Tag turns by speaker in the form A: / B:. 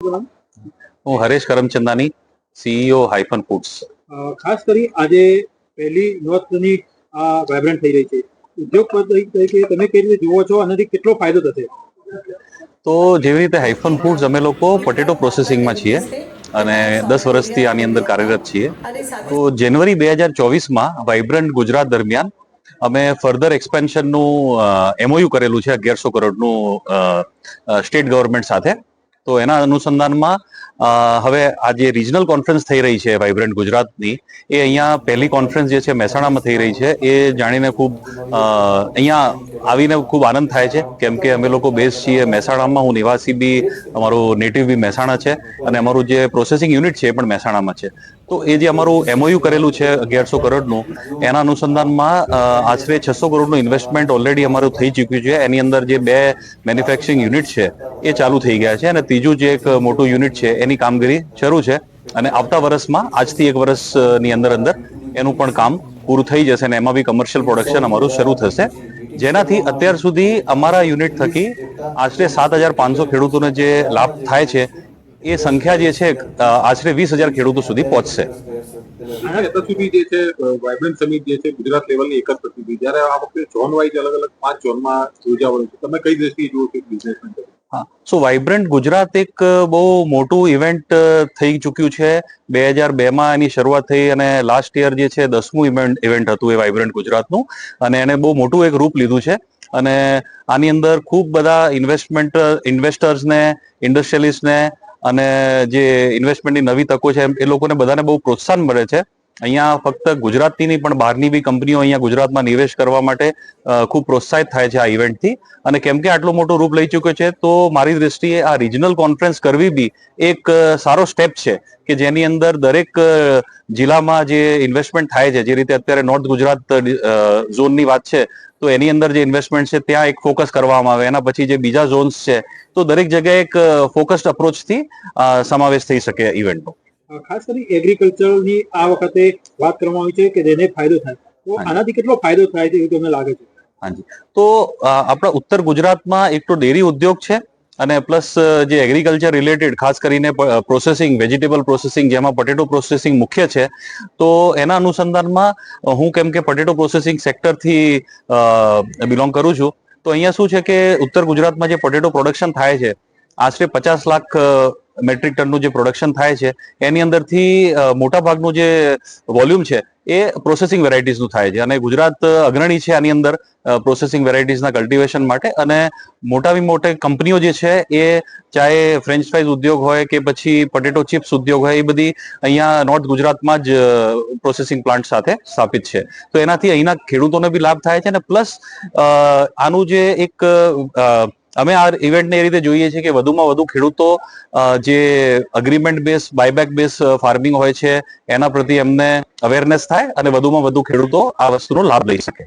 A: હું Haresh Karamchandani CEO Hyphen Foods
B: ખાસ કરી આજે પહેલી નોર્થની આ વાઇબ્રન્ટ થઈ રહી છે. ઉદ્યોગપતિ તરીકે તમે કેવી રીતે જુઓ છો? આનાથી કેટલો ફાયદો થશે?
A: તો જેવી રીતે હાઇફન ફૂડ્સ અમે લોકો પોટેટો પ્રોસેસિંગમાં છીએ અને દસ વર્ષથી આની અંદર કાર્યરત છીએ. તો જાન્યુઆરી બે હજાર ચોવીસમાં વાઇબ્રન્ટ ગુજરાત દરમિયાન અમે ફર્ધર એક્સપેન્શનનું એમઓયુ કરેલું છે અગિયારસો કરોડનું સ્ટેટ ગવર્મેન્ટ સાથે. તો એના અનુસંધાનમાં હવે આ જે રિજનલ કોન્ફરન્સ થઈ રહી છે વાઇબ્રન્ટ ગુજરાતની, એ અહીંયા પહેલી કોન્ફરન્સ જે છે મહેસાણામાં થઈ રહી છે. એ જાણીને ખૂબ અહીંયા આવીને ખૂબ આનંદ થાય છે. કેમ કે અમે લોકો બેઝ છીએ મહેસાણામાં. હું નિવાસી બી, અમારું નેટિવ બી મહેસાણા છે અને અમારું જે પ્રોસેસિંગ યુનિટ છે એ પણ મહેસાણામાં છે. તો એ જે અમારું એમઓયુ કરેલું છે અગિયારસો કરોડનું, એના અનુસંધાનમાં આશરે છસો કરોડનું ઇન્વેસ્ટમેન્ટ ઓલરેડી અમારું થઈ ચૂક્યું છે. એની અંદર જે બે મેન્યુફેક્ચરિંગ યુનિટ છે એ ચાલુ થઈ ગયા છે અને ત્રીજું જે એક મોટું યુનિટ છે એની કામગીરી શરૂ છે અને આવતા વર્ષમાં આજથી એક વર્ષની અંદર અંદર એનું પણ કામ પૂરું થઈ જશે અને એમાં બી કમર્શિયલ પ્રોડક્શન અમારું શરૂ થશે. જેનાથી અત્યાર સુધી અમારા યુનિટ થકી આશરે સાત હજાર પાંચસો ખેડૂતોને જે લાભ થાય છે, એ સંખ્યા જે છે આશરે વીસ હજાર ખેડૂતો સુધી પહોંચશે.
C: સુધી જે છે વાઇબ્રન્ટ સમિટ જે છે, ગુજરાત લેવલની એક જ પ્રતિનિધિ. જ્યારે આ વખતે ઝોન વાઇઝ અલગ અલગ પાંચ ઝોનમાં યોજાવાનું છે. તમે કઈ દ્રષ્ટિએ જુઓ છો બિઝનેસ
A: હા. સો વાઇબ્રન્ટ ગુજરાત એક બહુ મોટું ઇવેન્ટ થઈ ચૂક્યું છે. બે હજાર બેમાં એની શરૂઆત થઈ અને લાસ્ટ યર જે છે, દસમું ઇવેન્ટ ઇવેન્ટ હતું એ વાઇબ્રન્ટ ગુજરાતનું. અને એને બહુ મોટું એક રૂપ લીધું છે. અને આની અંદર ખૂબ બધા ઇન્વેસ્ટમેન્ટ ઇન્વેસ્ટર્સને ઇન્ડસ્ટ્રીયલિસ્ટને અને જે ઇન્વેસ્ટમેન્ટની નવી તકો છે એ લોકોને બધાને બહુ પ્રોત્સાહન મળે છે. અહીંયા ફક્ત ગુજરાતની નહીં પણ બહારની બી કંપનીઓ અહીંયા ગુજરાતમાં નિવેશ કરવા માટે ખૂબ પ્રોત્સાહિત થાય છે આ ઇવેન્ટથી. અને કેમ કે આટલું મોટું રૂપ લઈ ચૂક્યો છે, તો મારી દ્રષ્ટિએ આ રિજનલ કોન્ફરન્સ કરવી બી એક સારો સ્ટેપ છે કે જેની અંદર દરેક જિલ્લામાં જે ઇન્વેસ્ટમેન્ટ થાય છે, જે રીતે અત્યારે નોર્થ ગુજરાત ઝોનની વાત છે, તો એની અંદર જે ઇન્વેસ્ટમેન્ટ છે ત્યાં એક ફોકસ કરવામાં આવે. એના પછી જે બીજા ઝોન્સ છે, તો દરેક જગ્યાએ એક ફોકસ્ડ અપ્રોચથી સમાવેશ થઈ શકે ઇવેન્ટનો.
B: ખાસ કરી એગ્રીકલ્ચરની આ વખતે વાત કરવામાં આવી છે કે જેને ફાયદો થાય. તો આનાથી કેટલો ફાયદો થાય છે એવું તમને લાગે છે?
A: હાજી. તો આપણા ઉત્તર ગુજરાતમાં એક તો ડેરી ઉદ્યોગ છે અને પ્લસ જે એગ્રીકલ્ચર રિલેટેડ ખાસ કરીને પ્રોસેસિંગ વેજીટેબલ પ્રોસેસિંગ જેમાં પટેટો પ્રોસેસિંગ મુખ્ય છે તો એના અનુસંધાનમાં હું કેમ કે પટેટો પ્રોસેસિંગ સેક્ટરથી બિલોંગ કરું છું. તો અહીંયા શું છે કે ઉત્તર ગુજરાતમાં જે પટેટો પ્રોડક્શન થાય છે આશરે પચાસ લાખ મેટ્રિક ટનનું જે પ્રોડક્શન થાય છે, એની અંદરથી મોટા ભાગનું જે વોલ્યુમ છે, એ પ્રોસેસિંગ વેરાયટીઝનું થાય છે. અને ગુજરાત અગ્રણી છે આની અંદર પ્રોસેસિંગ વેરાયટીઝના કલ્ટિવેશન માટે. અને મોટામાં મોટી કંપનીઓ જે છે, એ ચાહે ફ્રેન્ચ ફ્રાઈઝ ઉદ્યોગ હોય કે પછી પટેટો ચિપ્સ ઉદ્યોગ હોય, એ બધી અહીંયા નોર્થ ગુજરાતમાં જ પ્રોસેસિંગ પ્લાન્ટ સાથે સ્થાપિત છે. તો એનાથી અહીંના ખેડૂતોને બી લાભ થાય છે અને પ્લસ આનું જે એક અમે આ ઇવેન્ટને એ રીતે જોઈએ છીએ કે વધુમાં વધુ ખેડૂતો જે agreement base buyback base farming હોય છે, એના પ્રતિ એમને અવેરનેસ થાય અને વધુમાં વધુ ખેડૂતો આ વસ્તુનો લાભ લઈ શકે.